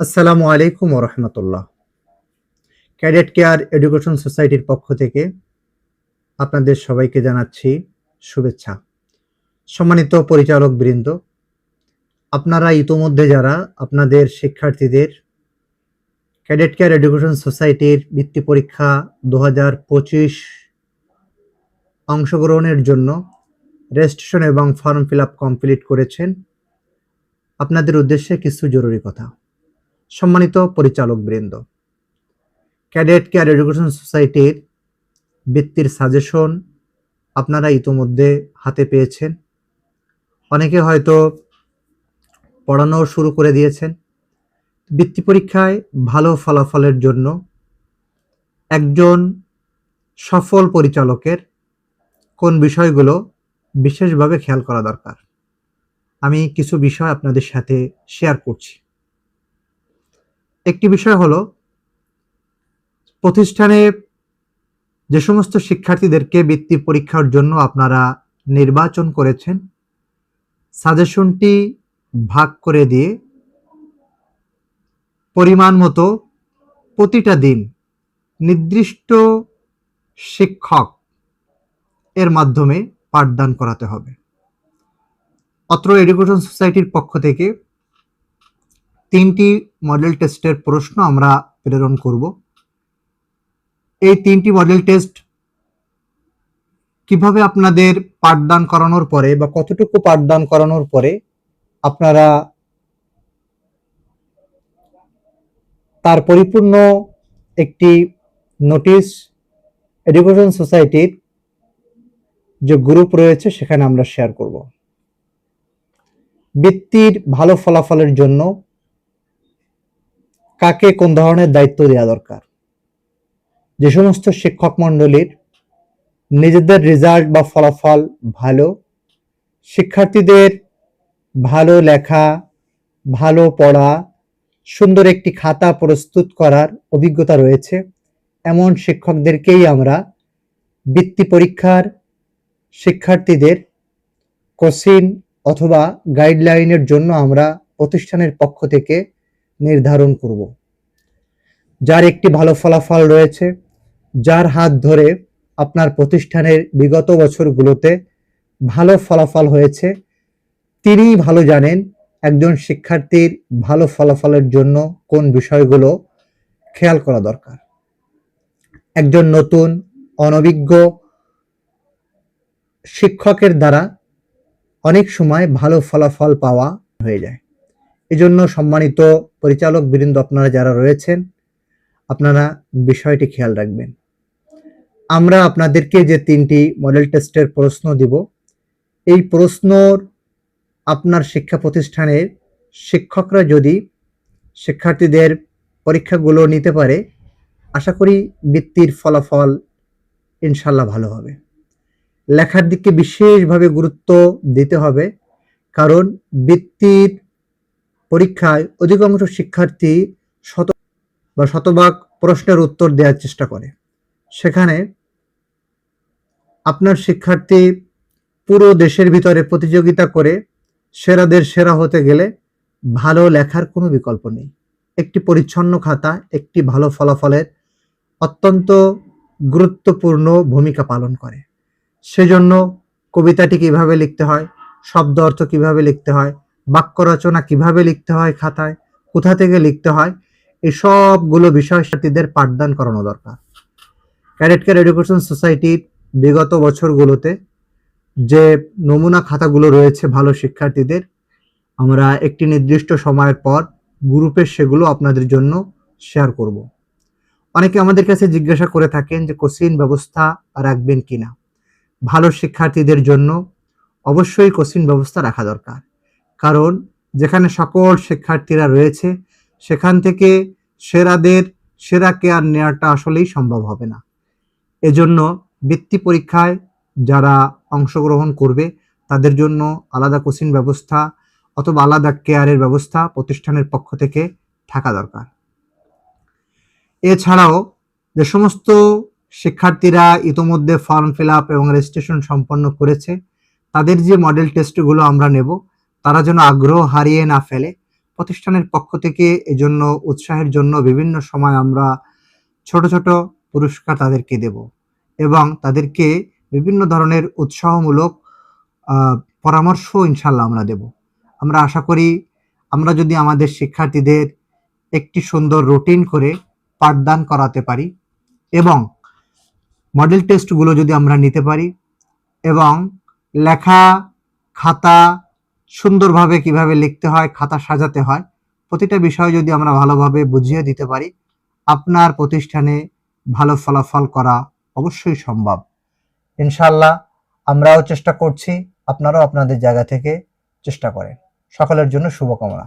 আসসালামু আলাইকুম রহমতুল্লাহ। Cadet care education সোসাইটির পক্ষ থেকে আপনাদের সবাইকে জানাচ্ছি শুভেচ্ছা। সম্মানিত পরিচালক বৃন্দ, আপনারা ইতোমধ্যে যারা আপনাদের শিক্ষার্থীদের ক্যাডেট কেয়ার এডুকেশন সোসাইটির বৃত্তি পরীক্ষা দু হাজার পঁচিশ অংশগ্রহণের জন্য রেজিস্ট্রেশন এবং ফর্ম ফিল আপ কমপ্লিট করেছেন, আপনাদের উদ্দেশ্যে কিছু জরুরি কথা। সম্মানিত পরিচালক বৃন্দ ক্যাডেট কেয়ার এডুকেশন সোসাইটির বৃত্তির সাজেশন আপনারা ইতোমধ্যে হাতে পেয়েছেন। অনেকে হয়তো পড়ানো শুরু করে দিয়েছেন। বৃত্তি পরীক্ষায় ভালো ফলাফলের জন্য একজন সফল পরিচালকের কোন বিষয়গুলো বিশেষভাবে খেয়াল করা দরকার, আমি কিছু বিষয় আপনাদের সাথে শেয়ার করছি। একটি বিষয় হলো, প্রতিষ্ঠানে যে সমস্ত শিক্ষার্থীদেরকে বৃত্তি পরীক্ষার জন্য আপনারা নির্বাচন করেছেন, সাজেশনটি ভাগ করে দিয়ে পরিমাণ মতো প্রতিটা দিন নির্দিষ্ট শিক্ষক এর মাধ্যমে পাঠদান করাতে হবে। অত্র এডুকেশন সোসাইটির পক্ষ থেকে তিনটি মডেল টেস্টের প্রশ্ন আমরা প্রেরণ করব। এই তিনটি মডেল টেস্ট কীভাবে আপনাদের পাঠদান করানোর পরে বা কতটুকু পাঠদান করানোর পরে আপনারা তার পরিপূর্ণ একটি নোটিশ এডুকেশন সোসাইটির যে গ্রুপ রয়েছে সেখানে আমরা শেয়ার করব। বৃত্তির ভালো ফলাফলের জন্য কাকে কোন ধরনের দায়িত্ব দেওয়া দরকার? যে সমস্ত শিক্ষক মণ্ডলীর নিজেদের রেজাল্ট বা ফলাফল ভালো, শিক্ষার্থীদের ভালো লেখা, ভালো পড়া, সুন্দর একটি খাতা প্রস্তুত করার অভিজ্ঞতা রয়েছে, এমন শিক্ষকদেরকেই আমরা বৃত্তি পরীক্ষার শিক্ষার্থীদের কোশ্চিন অথবা গাইডলাইনের জন্য আমরা প্রতিষ্ঠানের পক্ষ থেকে নির্ধারণ করব। যার একটি ভালো ফলাফল রয়েছে, যার হাত ধরে আপনার প্রতিষ্ঠানের বিগত বছরগুলোতে ভালো ফলাফল হয়েছে তিনি ভালো জানেন একজন শিক্ষার্থীর ভালো ফলাফলের জন্য কোন বিষয়গুলো খেয়াল করা দরকার। একজন নতুন, অনভিজ্ঞ শিক্ষকের দ্বারা অনেক সময় ভালো ফলাফল পাওয়া হয়ে যায়। এজন্য সম্মানিত পরিচালক বৃন্দ আপনারা যারা রয়েছেন, আপনারা বিষয়টি খেয়াল রাখবেন। আমরা আপনাদেরকে যে তিনটি মডেল টেস্টের প্রশ্ন দিব, এই প্রশ্নর আপনার শিক্ষা প্রতিষ্ঠানের শিক্ষকরা যদি শিক্ষার্থীদের পরীক্ষাগুলো নিতে পারে, আশা করি বৃত্তির ফলাফল ইনশাল্লাহ ভালো হবে। লেখার দিকে বিশেষভাবে গুরুত্ব দিতে হবে, কারণ বৃত্তির পরীক্ষায় অধিকাংশ শিক্ষার্থী শত বা শতভাগ প্রশ্নের উত্তর দেওয়ার চেষ্টা করে। সেখানে আপনার শিক্ষার্থী পুরো দেশের ভিতরে প্রতিযোগিতা করে সেরাদের সেরা হতে গেলে ভালো লেখার কোনো বিকল্প নেই। একটি পরিচ্ছন্ন খাতা একটি ভালো ফলাফলের অত্যন্ত গুরুত্বপূর্ণ ভূমিকা পালন করে। সেজন্য কবিতাটি কীভাবে লিখতে হয়, শব্দ অর্থ কীভাবে লিখতে হয় বাক্য রচনা কীভাবে লিখতে হয় খাতায়, কোথা থেকে লিখতে হয় এই সবগুলো বিষয় সাথীদের পাঠদান করানো দরকার। ক্যাডেট কেয়ার এডুকেশন সোসাইটির বিগত বছরগুলোতে যে নমুনা খাতাগুলো রয়েছে ভালো শিক্ষার্থীদের, আমরা একটি নির্দিষ্ট সময়ের পর গ্রুপে সেগুলো আপনাদের জন্য শেয়ার করব। অনেকে আমাদের কাছে জিজ্ঞাসা করে থাকেন যে কোচিং ব্যবস্থা রাখবেন কিনা। ভালো শিক্ষার্থীদের জন্য অবশ্যই কোচিং ব্যবস্থা রাখা দরকার। কারণ যেখানে সকল শিক্ষার্থীরা রয়েছে, সেখান থেকে সেরাদের, সেরা কেয়ার নেওয়াটা আসলেই সম্ভব হবে না। এজন্য বৃত্তি পরীক্ষায় যারা অংশগ্রহণ করবে, তাদের জন্য আলাদা কোচিং ব্যবস্থা অথবা আলাদা কেয়ারের ব্যবস্থা প্রতিষ্ঠানের পক্ষ থেকে থাকা দরকার। এছাড়াও যে সমস্ত শিক্ষার্থীরা ইতোমধ্যে ফর্ম ফিল আপ এবং রেজিস্ট্রেশন সম্পন্ন করেছে, তাদের যে মডেল টেস্টগুলো আমরা নেব তারা যেন আগ্রহ হারিয়ে না ফেলে। প্রতিষ্ঠানের পক্ষ থেকে এজন্য, উৎসাহের জন্য বিভিন্ন সময় আমরা ছোট ছোট পুরস্কার তাদেরকে দেব এবং তাদেরকে বিভিন্ন ধরনের উৎসাহমূলক পরামর্শ ইনশাল্লাহ আমরা দেব। আমরা আশা করি আমরা যদি আমাদের শিক্ষার্থীদের একটি সুন্দর রুটিন করে পাঠদান করাতে পারি এবং মডেল টেস্টগুলো যদি আমরা নিতে পারি এবং লেখা, খাতা সুন্দরভাবে কীভাবে লিখতে হয়, খাতা সাজাতে হয়, প্রতিটা বিষয় যদি আমরা ভালোভাবে বুঝিয়ে দিতে পারি, আপনার প্রতিষ্ঠানে ভালো ফলাফল করা অবশ্যই সম্ভব। ইনশাল্লাহ আমরাও চেষ্টা করছি, আপনারাও আপনাদের জায়গা থেকে চেষ্টা করেন। সকলের জন্য শুভকামনা।